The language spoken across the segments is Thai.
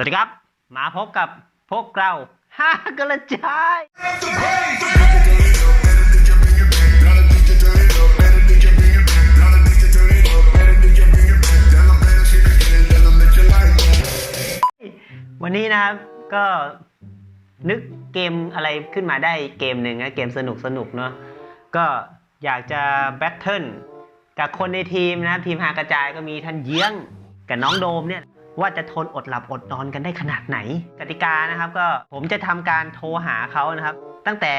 วัสดีครับ มาพบกับพวกเราห้ากระจายวันนี้นะครับก็นึกเกมอะไรขึ้นมาได้เกมหนึ่งนะเกมสนุกสนุกเนาะก็อยากจะแบทเทิลกับคนในทีมนะทีมหากระจายก็มีท่านเยี้ยงกับน้องโดมเนี่ย ว่าจะทนอดหลับอดนอนกันได้ขนาดไหน กติกานะครับก็ผมจะทำการโทรหาเขานะครับ ตั้งแต่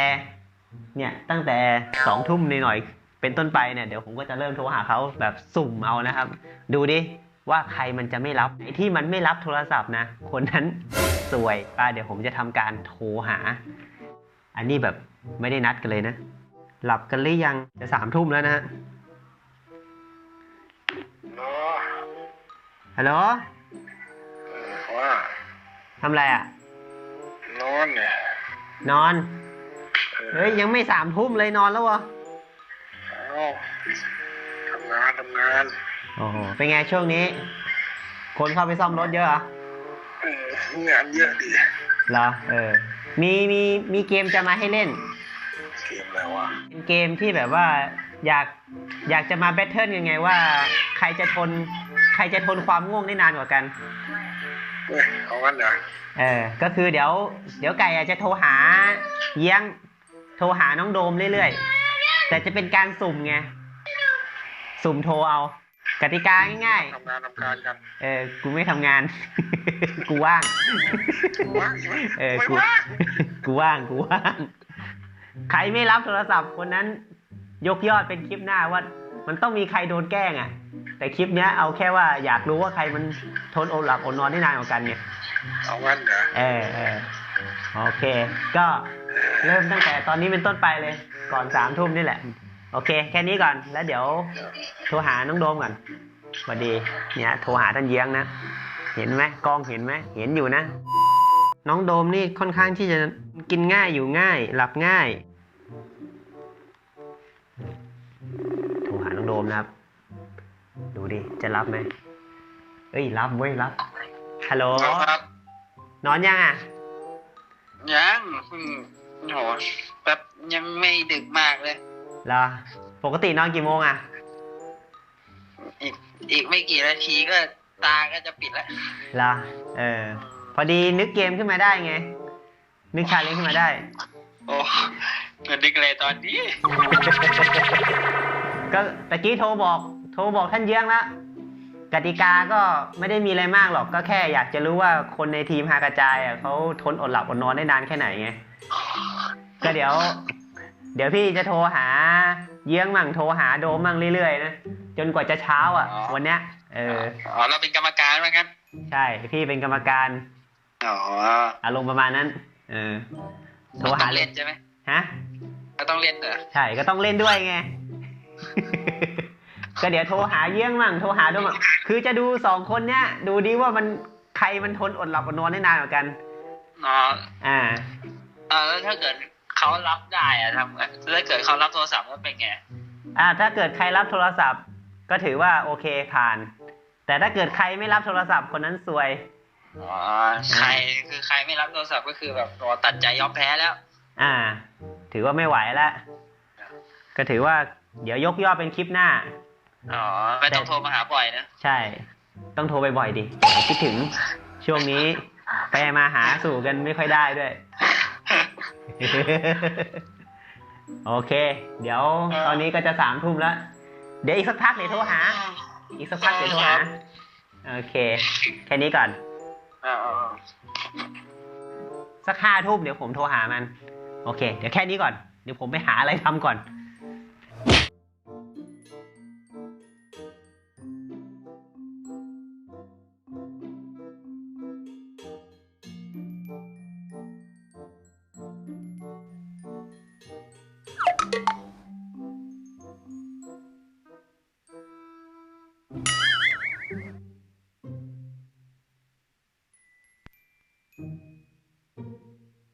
เนี่ยตั้งแต่สองทุ่มหน่อยๆเป็นต้นไปเนี่ยเดี๋ยวผมก็จะเริ่มโทรหาเขาแบบสุ่มเอานะครับ ดูดิว่าใครมันจะไม่รับไอ้ที่มันไม่รับโทรศัพท์นะ คนนั้นสวยป้าเดี๋ยวผมจะทำการโทรหา อันนี้แบบไม่ได้นัดกันเลยนะ หลับกันหรือยังจะสามทุ่มแล้วนะฮะเนาะฮัลโหลว่า ทำอะไรอะ นอนเนี่ยนอน เฮ้ย ยังไม่สามทุ่มเลยนอนแล้ววะเอ้าทำงานทำงานโอ้โหเป็นไงช่วงนี้ คนเข้าไปซ่อมรถเยอะเหรอเอองานเยอะดีเหรอเออ มีมีมีเกมจะมาให้เล่น เกมอะไรวะเป็นเกมที่แบบว่าอยากอยากจะมาแบทเทิลยังไงว่า ใครจะทน ใครจะทนความง่วงได้นานกว่ากัน เฮ้ยเอางั้นเหรอเออ ก็คือเดี๋ยว เดี๋ยวไก่อาจจะโทรหาเยี้ยง โทรหาน้องโดมเรื่อยๆ แต่จะเป็นการสุ่มไง สุ่มโทรเอา กติกาง่ายทำงานทำการกัน ๆ เออ กูไม่ทำงาน กูว่างว่างใช่ไหมเออ ไม่กู ว่าง กูว่าง กูว่าง ใครไม่รับโทรศัพท์คนนั้น ยกยอดเป็นคลิปหน้าว่า มันต้องมีใครโดนแกล้งอะ แต่คลิปเนี้ยเอาแค่ว่าอยากรู้ว่าใครมันทนอดหลับอดนอนได้นานกว่ากันไงเอางั้นเหรอเออเออโอเค ก็เริ่มตั้งแต่ตอนนี้เป็นต้นไปเลย ก่อนสามทุ่มนี่แหละ โอเค แค่นี้ก่อนแล้วเดี๋ยวโทรหาน้องโดมก่อนสวัสดีเนี่ยโทรหาท่านเยี้ยงนะเห็นไหมกล้องเห็นไหมเห็นอยู่นะ น้องโดมนี่ค่อนข้างที่จะกินง่ายอยู่ง่าย หลับง่าย โทรหาน้องโดมนะครับ ดูดิ จะรับไหมเอ้ย รับเว้ย รับ ฮัลโหลเอาครับ นอนยังอะ ยังเพิ่งโหแบบยังไม่ดึกมากเลยเหรอปกตินอนกี่โมงอะ อีกอีกไม่กี่นาทีก็ตาก็จะปิดแล้วเหรอเออ พอดีนึกเกมขึ้นมาได้ไง นึกชาเลนจ์ขึ้นมาได้ โอ้เงินดึกเลยตอนนี้ ก็ตะกี้โทรบอก โทรบอกท่านเยื้องแล้วกติกาก็ไม่ได้มีอะไรมากหรอกก็แค่อยากจะรู้ว่าคนในทีมฮากระจายอะเขาทนอดหลับอดนอนได้นานแค่ไหนไงก็เดี๋ยว เดี๋ยวพี่จะโทรหา เยื้องมั่งโทรหาโดมมั่งเรื่อยๆนะจนกว่าจะเช้าอะวันเนี้ยเอออ๋อเราเป็นกรรมการว่างั้นใช่พี่เป็นกรรมการอ๋ออารมณ์ประมาณนั้น เออโทรต้หาองเล่นใช่ไหมฮะ ก็ต้องเล่นเหรอใช่ก็ต้องเล่นด้วยไง ก็เดี๋ยวโทรหาเยี่ยงมั่งโทรหาด้วยมั่งคือจะดูสองคนเนี้ยดูดิว่ามันใครมันทนอดหลับอดนอนได้นานกว่ากันอ๋ออ่า เออแล้วถ้าเกิดเขารับได้อะทำไงถ้าเกิดเขารับโทรศัพท์ก็เป็นไงอ่า ถ้าเกิดใครรับโทรศัพท์ ก็ถือว่าโอเคผ่าน แต่ถ้าเกิดใครไม่รับโทรศัพท์คนนั้นซวยอ๋อใครคือใครไม่รับโทรศัพท์ก็คือแบบรอตัดใจยอมแพ้แล้ว อ่า ถือว่าไม่ไหวแล้วก็ถือว่า เดี๋ยวยกยอดเป็นคลิปหน้า อ๋อ ไม่ต้องโทรมาหาบ่อยนะ ใช่ ต้องโทรบ่อยๆดิคิดถึงช่วงนี้ไปมาหาสู่กันไม่ค่อยได้ด้วย โอเค เดี๋ยวตอนนี้ก็จะสามทุ่มแล้ว เดี๋ยวอีกสักพักเดี๋ยวโทรหา อีกสักพักเดี๋ยวโทรหา โอเค แค่นี้ก่อนอ๋อสักห้าทุ่มเดี๋ยวผมโทรหามัน โอเค เดี๋ยวแค่นี้ก่อน เดี๋ยวผมไปหาอะไรทำก่อน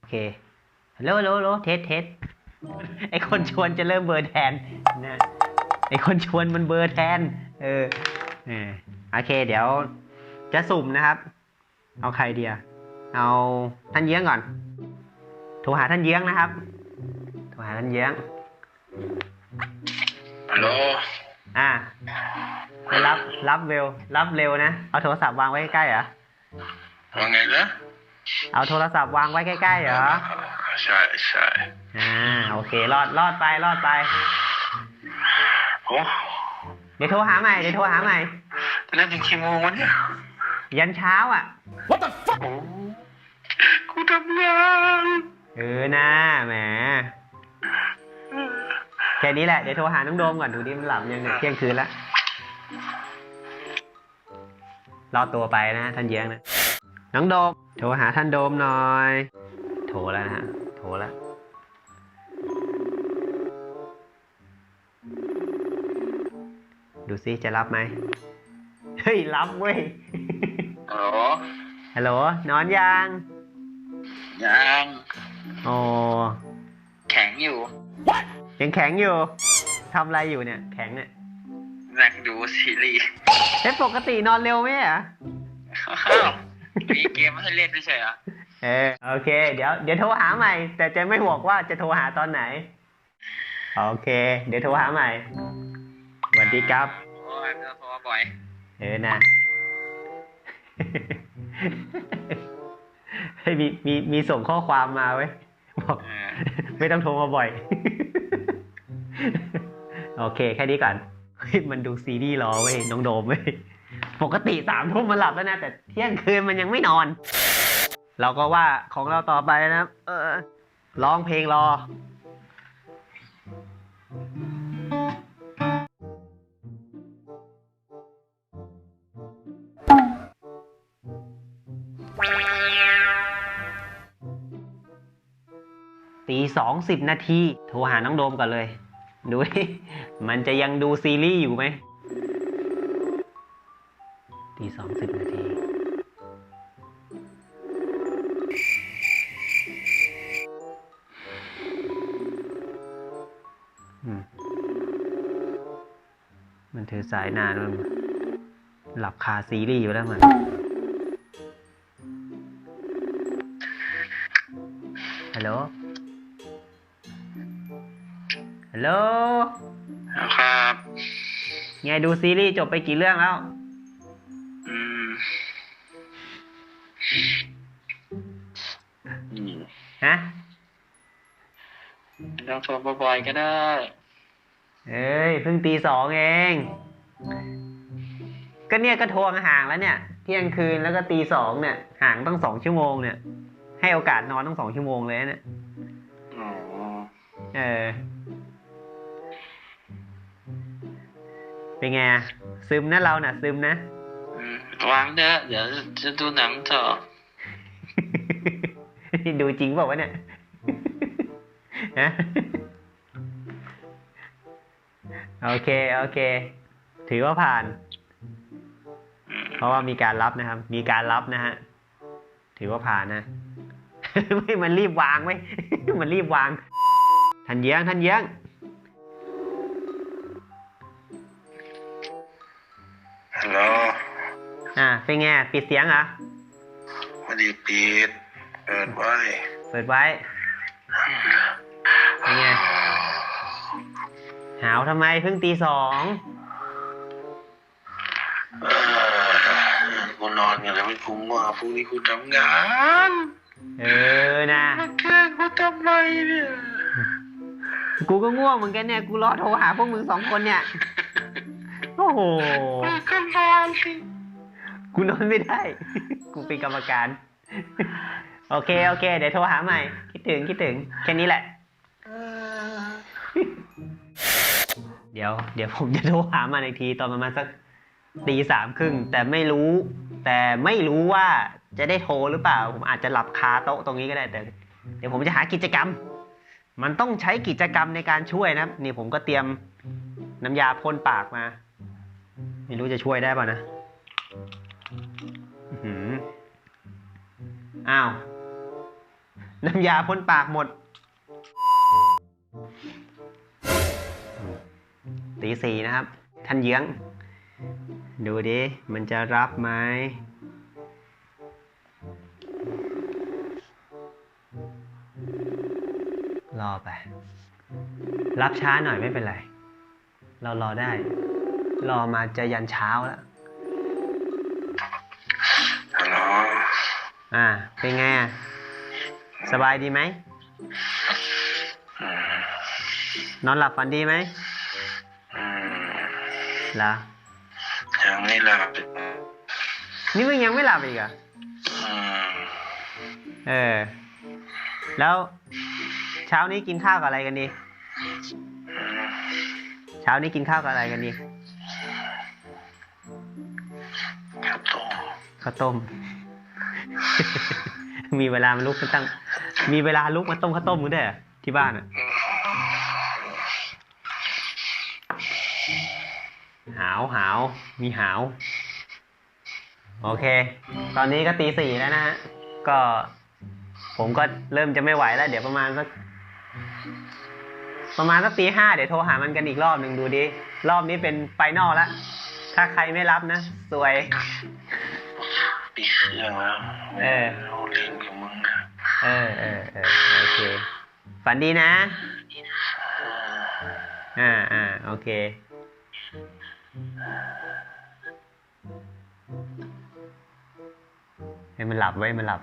เคฮัลโหลฮัลโหลฮัลโหลเทสเทสไอคนชวนจะเริ่มเบอร์แทนนะไอคนชวนมันเบอร์แทน เออเออโอเค เดี๋ยวจะสุ่มนะครับ เอาใครเดียเอาท่านเยื้องก่อนโทรหาท่านเยื้องนะครับโทรหาท่านเยื้องฮัลโหลอ่าไปรับรับเร็วรับเร็วนะ เอาโทรศัพท์วางไว้ใกล้ๆเหรอว่าไงนะ เอาโทรศัพท์วางไว้ใกล้ๆเหรอ ใช่ใช่อ่าโอเค รอดรอดไปรอดไป โอ้เดี๋ยวโทรหาใหม่เดี๋ยวโทรหาใหม่ จะเล่นถึงกี่โมงวะเนี่ยยันเช้าอะโอ้กูทำงานเออนะแหมแค่นี้แหละ เดี๋ยวโทรหาน้องโดมก่อนดูดิมันหลับยังเนี่ยเที่ยงคืนละรอตัวไปนะท่านเยี้ยงนะ น้องโดม โทรหาท่านโดมหน่อย โทรแล้วนะฮะ โทรแล้ว ดูซิจะรับไหม เฮ้ย รับเว้ยฮัลโหลฮัลโหล นอนยัง ยังโอ้แข็งอยู่ ยังแข็งอยู่ ทำอะไรอยู่เนี่ย แข็งเนี่ยนั่งดูซีรีส์เฮ้ยปกตินอนเร็วไหมอะ อ้าว มีเกมให้เล่นไม่ใช่เหรอเออโอเค เดี๋ยวเดี๋ยวโทรหาใหม่ แต่จะไม่บอกว่าจะโทรหาตอนไหน โอเค เดี๋ยวโทรหาใหม่สวัสดีครับโอ้ยไม่ต้องโทรมาบ่อย เออนะเฮ้ยมีมีมีส่งข้อความมาไว้ยบอก เออ ไม่ต้องโทรมาบ่อย โอเค แค่นี้ก่อนเฮ้ยมันดูซีรีส์รอเว้ยน้องโดมเว้ย ปกติสามทุ่มมันหลับแล้วนะ แต่เที่ยงคืนมันยังไม่นอน เราก็ว่าของเราต่อไปนะครับ เออร้องเพลงรอ ตีสองสิบนาทีโทรหาน้องโดมก่อนเลย ดูดิมันจะยังดูซีรีส์อยู่ไหม ตีสองสิบนาทีอืมมันถือสายนานมันหลับคาซีรีส์อยู่แล้วมันฮัลโหล ฮัลโหล ครับ ไงดูซีรีส์จบไปกี่เรื่องแล้ว ไม่ต้องโทรมาบ่อยก็ได้ เอ้ยเพิ่งตีสองเอง ก็เนี่ยก็ทวงห่างแล้วเนี่ย เที่ยงคืนแล้วก็ตีสองเนี่ย ห่างต้องสองชั่วโมงเนี่ย ให้โอกาสนอนต้องสองชั่วโมงเลยนะเนี่ยอ๋อเออ เป็นไงซึมนะเราน่ะ ซึมนะอืมวางเถอะเดี๋ยวจะดูหนังต่อ ดูจริงเปล่าวะเนี่ย ฮะโอเค โอเค ถือว่าผ่านอืมเพราะว่ามีการรับนะครับ มีการรับนะฮะ ถือว่าผ่านนะ ไม่มันรีบวางไว้ยมันรีบวางท่านเยี้ยงท่านเยี้ยงฮัลโหลอ่าเป็นไง ปิดเสียงเหรอไม่ได้ปิด เปิดไว้ เปิดไว้เป็ นไงหาวทำไมเพิ่งตีสองเออกูนอนกันแล้วไม่คุ้มว่าพรุ่งนี้กูทำงานเออนะมาแกล้งกูทำไมเนี่ย กูก็ง่วงเหมือนกันเนี่ย กูรอโทรหาพวกมึงสองคนเนี่ย โอ้โหกูก็นอนสิกูนอนไม่ได้ กูเป็นกรรมการ โอเค โอเค เดี๋ยวโทรหาใหม่ คิดถึง คิดถึง แค่นี้แหละเออ เดี๋ยว เดี๋ยวผมจะโทรหามันอีกทีตอนประมาณสักตีสามครึ่งแต่ไม่รู้ แต่ไม่รู้ว่าจะได้โทรหรือเปล่า ผมอาจจะหลับคาโต๊ะตรงนี้ก็ได้แต่ เดี๋ยวผมจะหากิจกรรม มันต้องใช้กิจกรรมในการช่วยนะนี่ผมก็เตรียมน้ำยาพ่นปากมา ไม่รู้จะช่วยได้ป่ะนะอื้อหืออ้าว น้ำยาพ่นปากหมด ตีสี่นะครับ ท่านเยื้อง ดูดิ มันจะรับไหมรอไป รับช้าหน่อยไม่เป็นไร เรารอได้ รอมาจะยันเช้าแล้วอ่า เป็นไงสบายดีไหม นอนหลับฝันดีไหม เหรอยังไม่หลับนี่มึงยังไม่หลับอีกเหรอะอืมเออ แล้วเช้านี้กินข้าวกับอะไรกันดีอืมเช้านี้กินข้าวกับอะไรกันดีครับโตข้าวต้ม มีเวลามาลุกมาตั้ง มีเวลาลุกมาต้มข้าวต้มมึงได้วยเหรอที่บ้านอะ หาวหาวมีหาว โอเค ตอนนี้ก็ตีสี่แล้วนะฮะ ก็ ผมก็เริ่มจะไม่ไหวแล้ว เดี๋ยวประมาณสักประมาณสักตีห้าเดี๋ยวโทรหามันกันอีกรอบหนึ่งดูดิ รอบนี้เป็นไฟนอลแล้วถ้าใครไม่รับนะ สวยปีเครื่องแล้วเออเราเล่นกับมึงนะเออเออเออโอเค ฝันดีนะ อ่าอ่าโอเค ให้มันหลับไว้มันหลับ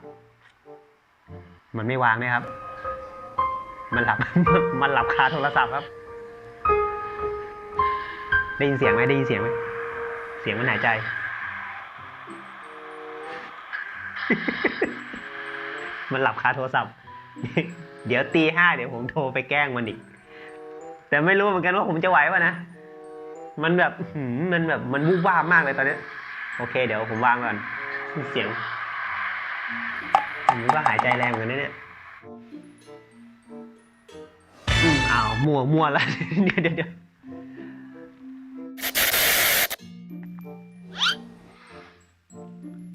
มันไม่วางเนี่ยครับ มันหลับ มันหลับคาโทรศัพท์ครับ ได้ยินเสียงไหมได้ยินเสียงไหมเสียงมันหายใจ มันหลับคาโทรศัพท์ เดี๋ยวตีห้าเดี๋ยวผมโทรไปแกล้งมันอีก แต่ไม่รู้เหมือนกันว่าผมจะไหววะนะ มันแบบมันแบบมันวูบวาบมากเลยตอนนี้ โอเค เดี๋ยวผมวางก่อนเสียงมันก็หายใจแรงเหมือนกันนะเนี่ยอืมอ้าวมัวมัวแล้วเดี๋ยวเดี๋ยวเดี๋ยว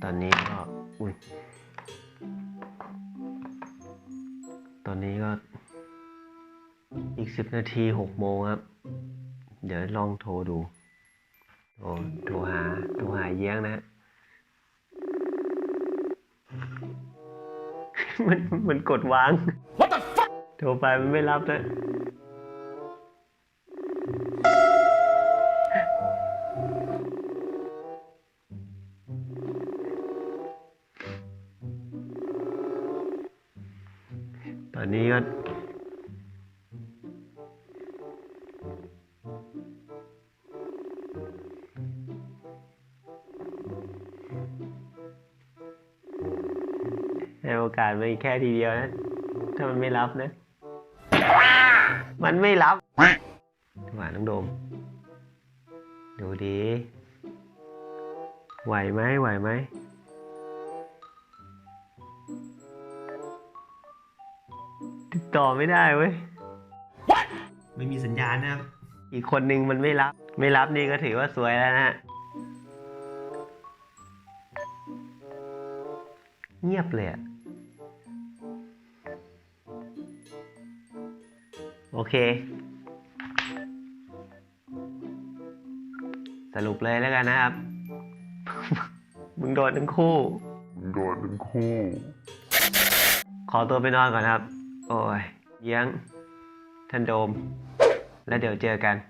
ตอนนี้ก็อุ้ยตอนนี้ก็อีกสิบนาทีหกโมงครับ เดี๋ยวลองโทรดู โทรโทรหา โทรหาเยี้ยงนะ มันมันกดวาง What the fuck โทรไปมันไม่รับนะต ให้โอกาสมันอีกแค่ทีเดียวนะ ถ้ามันไม่รับนะ มันไม่รับหวานน้องโดม ดูดีไหวไหมไหวไหมติดต่อไม่ได้เว้ย ไม่มีสัญญาณนะครับ อีกคนนึงมันไม่รับ ไม่รับนี่ก็ถือว่าสวยแล้วนะฮะเงียบเลยอะ โอเค สรุปเลยแล้วกันนะครับ มึงโดนทั้งคู่โดนทั้งคู่ ขอตัวไปนอนก่อนครับ โอ้ยเยี้ยงท่านโดม แล้วเดี๋ยวเจอกันบ